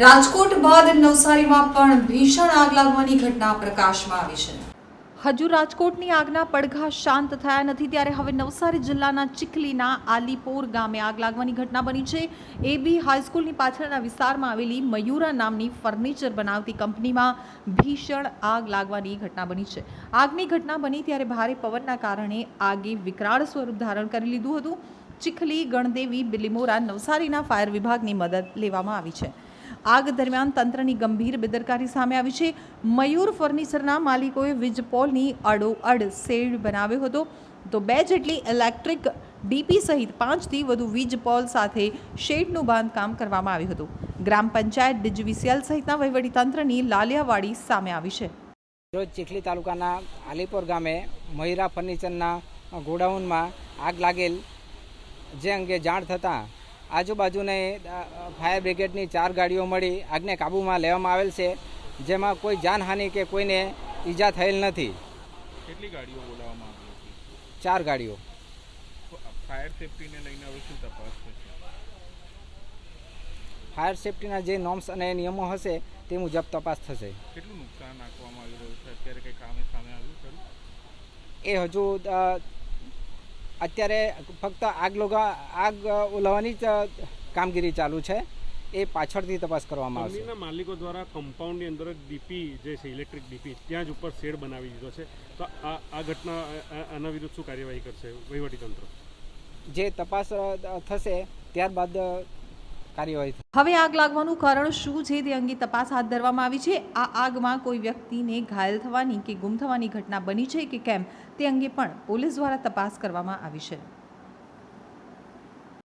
રાજકોટ બાદ નવસારીમાં પણ ભીષણ આગ લાગવાની ઘટના પ્રકાશમાં આવી છે. હજુ રાજકોટની આગના પડઘા શાંત થયા નથી ત્યારે હવે નવસારી જિલ્લાના ચીખલીના આલીપોર ગામે આગ લાગવાની ઘટના બની છે. એબી હાઈસ્કૂલની પાછળના વિસ્તારમાં આવેલી મયુરા નામની ફર્નિચર બનાવતી કંપનીમાં ભીષણ આગ લાગવાની ઘટના બની છે. આગની ઘટના બની ત્યારે ભારે પવનના કારણે આગે વિકરાળ સ્વરૂપ ધારણ કરી લીધું હતું. ચીખલી, ગણદેવી, બિલીમોરા નવસારીના ફાયર વિભાગની મદદ લેવામાં આવી છે. આગ દરમિયાન તંત્રની ગંભીર બેદરકારી સામે આવી છે. મયુર ફર્નિચરના માલિકોએ વીજપોલની અડોઅડ શેડ બનાવ્યો હતો. તો બે જેટલી ઇલેક્ટ્રિક ડીપી સહિત પાંચથી વધુ વીજ પોલ સાથે શેડનું બાંધકામ કરવામાં આવ્યું હતું. ગ્રામ પંચાયત ડીજીવીસીએલ સહિતના વહીવટીતંત્રની લાલિયાવાડી સામે આવી છે. રોજ ચીખલી તાલુકાના આલીપોર ગામે મહિરા ફર્નિચરના ગોડાઉનમાં આગ લાગેલ, જે અંગે જાણ થતાં આજુબાજુને ફાયર બ્રિગેડની ચાર ગાડીઓ મળી આગને કાબૂમાં લેવામાં આવેલ છે જેમાં કોઈ જાનહાનિ કે કોઈને ઈજા થયેલ નથી. કેટલી ગાડીઓ બોલાવવામાં આવી ચાર ગાડીઓ. ફાયર સેફટીને લઈને હવે શું તપાસ થશે? ફાયર સેફટીના જે નોર્મ્સ અને નિયમો હશે તે મુજબ તપાસ થશે. કેટલું નુકસાન નાખવામાં આવી રહ્યું છે? અત્યારે કંઈ કામે સામે આવ્યું ખરું? એ હજુ અત્યારે ફક્ત આગ લોગા આગ ઓલવવાની જ કામગીરી ચાલુ છે. એ પાછળથી તપાસ કરવામાં આવશે. કંપનીના માલિકો દ્વારા કમ્પાઉન્ડની અંદર જ ડીપી જે છે ઇલેક્ટ્રિક ડીપી ત્યાં જ ઉપર શેડ બનાવી દીધો છે. તો આ આ ઘટના આના વિરુદ્ધ શું કાર્યવાહી કરશે વહીવટીતંત્ર? જે તપાસ થશે ત્યારબાદ કાર્યવાહી હવે આગ લાગવાનું કારણ શું છે તે અંગે તપાસ હાથ ધરવામાં આવી છે. આ આગમાં કોઈ વ્યક્તિને ઘાયલ થવાની કે ગુમ થવાની ઘટના બની છે કે કેમ તે અંગે પણ પોલીસ દ્વારા તપાસ કરવામાં આવી છે.